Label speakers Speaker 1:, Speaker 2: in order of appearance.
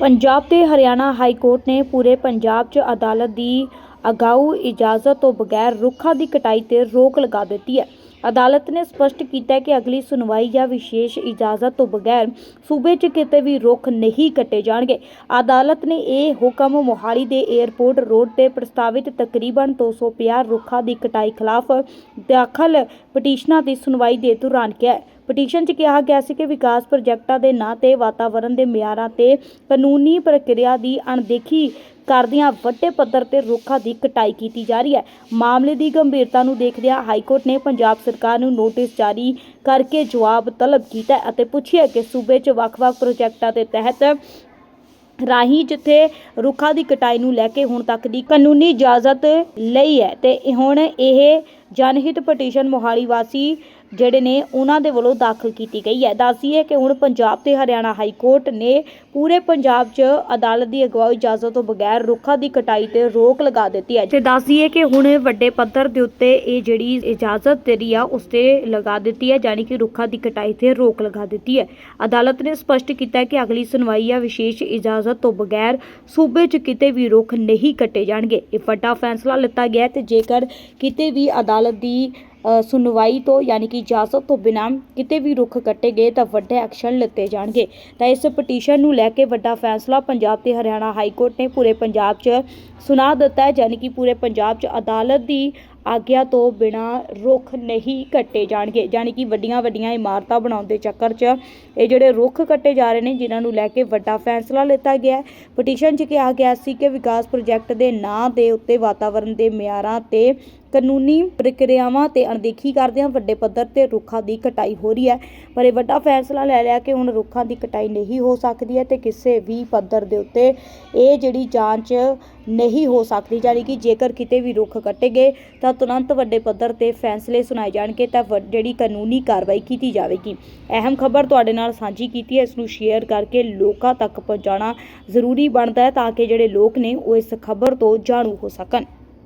Speaker 1: ਪੰਜਾਬ ਤੇ Haryana high court ਨੇ ਪੂਰੇ ਪੰਜਾਬ 'ਚ ਅਦਾਲਤ ਦੀ ਅਗਾਊ ਇਜਾਜ਼ਤ ਤੋਂ ਬਗੈਰ ਰੁੱਖਾਂ ਦੀ ਕਟਾਈ ਤੇ ਰੋਕ ਲਗਾ ਦਿੱਤੀ ਹੈ। ਅਦਾਲਤ ਨੇ ਸਪਸ਼ਟ ਕੀਤਾ ਕਿ ਅਗਲੀ ਸੁਣਵਾਈ ਜਾਂ ਵਿਸ਼ੇਸ਼ ਇਜਾਜ਼ਤ ਤੋਂ ਬਗੈਰ ਸੂਬੇ 'ਚ ਕਿਤੇ ਵੀ ਰੁੱਖ ਨਹੀਂ ਕੱਟੇ ਜਾਣਗੇ। ਅਦਾਲਤ ਨੇ ਇਹ ਹੁਕਮ ਮੋਹਾਲੀ ਦੇ 에ਅਰਪੋਰਟ ਰੋਡ ਤੇ ਪ੍ਰਸਤਾਵਿਤ ਤਕਰੀਬਨ 250 ਰੁੱਖਾਂ ਦੀ ਕਟਾਈ ਖਿਲਾਫ ਦਾਖਲ ਪਟੀਸ਼ਨਾਂ ਦੀ ਸੁਣਵਾਈ ਦੇ ਦੌਰਾਨ ਕਿਹਾ ਪਟੀਸ਼ਨ 'ਚ ਕਿਹਾ ਗਿਆ ਸੀ ਕਿ ਵਿਕਾਸ ਪ੍ਰੋਜੈਕਟਾਂ ਦੇ ਨਾਂ ਤੇ ਵਾਤਾਵਰਣ ਦੇ ਮਿਆਰਾਂ ਤੇ ਕਾਨੂੰਨੀ ਪ੍ਰਕਿਰਿਆ ਦੀ ਅਣਦੇਖੀ ਕਰਦਿਆਂ ਵੱਡੇ ਪੱਧਰ ਤੇ ਰੁੱਖਾਂ ਦੀ ਕਟਾਈ ਕੀਤੀ ਜਾ ਰਹੀ ਹੈ। ਮਾਮਲੇ ਦੀ ਗੰਭੀਰਤਾ ਨੂੰ ਦੇਖਦਿਆਂ ਹਾਈ ਕੋਰਟ ਨੇ ਪੰਜਾਬ ਸਰਕਾਰ ਨੂੰ ਨੋਟਿਸ ਜਾਰੀ ਕਰਕੇ ਜਵਾਬ ਤਲਬ ਕੀਤਾ ਅਤੇ ਪੁੱਛਿਆ ਕਿ ਸੂਬੇ 'ਚ ਵੱਖ-ਵੱਖ ਪ੍ਰੋਜੈਕਟਾਂ ਦੇ ਤਹਿਤ ਰਾਹੀਂ ਜਿੱਥੇ ਰੁੱਖਾਂ ਦੀ ਕਟਾਈ ਨੂੰ ਲੈ ਕੇ ਹੁਣ ਤੱਕ ਦੀ ਕਾਨੂੰਨੀ ਇਜਾਜ਼ਤ ਲਈ ਹੈ ਤੇ ਹੁਣ ਇਹ ਜਨਹਿਤ ਪਟੀਸ਼ਨ ਮੋਹਾਲੀ ਵਾਸੀ ਜਿਹੜੇ ਨੇ ਉਹਨਾਂ ਦੇ ਵੱਲੋਂ ਦਾਖਲ ਕੀਤੀ ਗਈ ਹੈ। ਦੱਸੀਏ ਕਿ ਹੁਣ ਪੰਜਾਬ ਤੇ ਹਰਿਆਣਾ ਹਾਈ ਕੋਰਟ ਨੇ ਪੂਰੇ ਪੰਜਾਬ 'ਚ ਅਦਾਲਤ ਦੀ ਅਗਵਾਈ ਇਜਾਜ਼ਤ ਤੋਂ ਬਗੈਰ ਰੁੱਖਾਂ ਦੀ ਕਟਾਈ ਤੇ ਰੋਕ ਲਗਾ ਦਿੱਤੀ ਹੈ। ਤੇ ਦੱਸੀਏ ਕਿ ਹੁਣ ਵੱਡੇ ਪੱਧਰ ਦੇ ਉੱਤੇ ਇਹ ਜਿਹੜੀ ਇਜਾਜ਼ਤ ਜਿਹੜੀ ਆ, ਉਸ ਤੇ ਲਗਾ ਦਿੱਤੀ ਹੈ, ਯਾਨੀ ਕਿ ਰੁੱਖਾਂ ਦੀ ਕਟਾਈ ਤੇ ਰੋਕ ਲਗਾ ਦਿੱਤੀ ਹੈ। ਅਦਾਲਤ ਨੇ ਸਪਸ਼ਟ ਕੀਤਾ ਕਿ ਅਗਲੀ ਸੁਣਵਾਈ ਜਾਂ ਵਿਸ਼ੇਸ਼ ਇਜਾਜ਼ਤ ਤੋਂ ਬਗੈਰ ਸੂਬੇ 'ਚ ਕਿਤੇ ਵੀ ਰੁੱਖ ਨਹੀਂ ਕੱਟੇ ਜਾਣਗੇ। ਇਹ ਵੱਡਾ ਫੈਸਲਾ ਲਿੱਤਾ ਗਿਆ ਹੈ ਤੇ ਜੇਕਰ ਕਿਤੇ ਵੀ ਅਦਾਲਤ ਦੀ ਸੁਣਵਾਈ ਤੋਂ ਯਾਨੀ ਕਿ ਇਜਾਜ਼ਤ ਤੋਂ ਬਿਨਾਂ ਕਿਤੇ ਵੀ ਰੁੱਖ ਕੱਟੇ ਗਏ ਤਾਂ ਵੱਡੇ ਐਕਸ਼ਨ ਲਿੱਤੇ ਜਾਣਗੇ। ਤਾਂ ਇਸ ਪਟੀਸ਼ਨ ਨੂੰ ਲੈ ਕੇ ਵੱਡਾ ਫੈਸਲਾ ਪੰਜਾਬ ਤੇ ਹਰਿਆਣਾ ਹਾਈ ਕੋਰਟ ਨੇ ਪੂਰੇ ਪੰਜਾਬ 'ਚ ਸੁਣਾ ਦਿੱਤਾ ਹੈ, ਯਾਨੀ ਕਿ ਪੂਰੇ ਪੰਜਾਬ 'ਚ ਅਦਾਲਤ ਦੀ ਆਗਿਆ ਤੋਂ ਬਿਨਾਂ ਰੁੱਖ ਨਹੀਂ ਕੱਟੇ ਜਾਣਗੇ। ਯਾਨੀ ਕਿ ਵੱਡੀਆਂ ਵੱਡੀਆਂ ਇਮਾਰਤਾਂ ਬਣਾਉਣ ਦੇ ਚੱਕਰ 'ਚ ਇਹ ਜਿਹੜੇ ਰੁੱਖ ਕੱਟੇ ਜਾ ਰਹੇ ਨੇ, ਜਿਨ੍ਹਾਂ ਨੂੰ ਲੈ ਕੇ ਵੱਡਾ ਫੈਸਲਾ ਲਿੱਤਾ ਗਿਆ ਪਟੀਸ਼ਨ 'ਚ ਕਿਹਾ ਗਿਆ ਸੀ ਕਿ ਵਿਕਾਸ ਪ੍ਰੋਜੈਕਟ ਦੇ ਨਾਂ ਦੇ ਉੱਤੇ ਵਾਤਾਵਰਣ ਦੇ ਮਿਆਰਾਂ ਤੇ ਕਾਨੂੰਨੀ ਪ੍ਰਕਿਰਿਆਵਾਂ ਤੇ ਅਣਦੇਖੀ ਕਰਦਿਆਂ ਵੱਡੇ ਪੱਧਰ ਤੇ ਰੁੱਖਾਂ ਦੀ ਕਟਾਈ ਹੋ ਰਹੀ ਹੈ। ਪਰ ਇਹ ਵੱਡਾ ਫੈਸਲਾ ਲੈ ਲਿਆ ਕਿ ਹੁਣ ਰੁੱਖਾਂ ਦੀ ਕਟਾਈ ਨਹੀਂ ਹੋ ਸਕਦੀ ਹੈ ਤੇ ਕਿਸੇ ਵੀ ਪੱਧਰ ਦੇ ਉੱਤੇ ਇਹ ਜਿਹੜੀ ਜਾਂਚ ਨਹੀਂ ਹੋ ਸਕਦੀ। ਯਾਨੀ ਕਿ ਜੇਕਰ ਕਿਤੇ ਵੀ ਰੁੱਖ ਕੱਟੇ ਗਏ, ਤਾਂ ਤੁਰੰਤ ਵੱਡੇ ਪੱਧਰ ਤੇ ਫੈਸਲੇ ਸੁਣਾਏ ਜਾਣਗੇ, ਤਾਂ ਵੱਡ- ਜਿਹੜੀ ਕਾਨੂੰਨੀ ਕਾਰਵਾਈ ਕੀਤੀ ਜਾਵੇਗੀ। ਅਹਿਮ ਖਬਰ ਤੁਹਾਡੇ ਨਾਲ ਸਾਂਝੀ ਕੀਤੀ ਹੈ, ਇਸ ਨੂੰ ਸ਼ੇਅਰ ਕਰਕੇ ਲੋਕਾਂ ਤੱਕ ਪਹੁੰਚਾਉਣਾ ਜ਼ਰੂਰੀ ਬਣਦਾ ਹੈ, ਤਾਂ ਕਿ ਜਿਹੜੇ ਲੋਕ ਨੇ ਉਹ ਇਸ ਖਬਰ ਤੋਂ ਜਾਣੂ ਹੋ ਸਕਣ।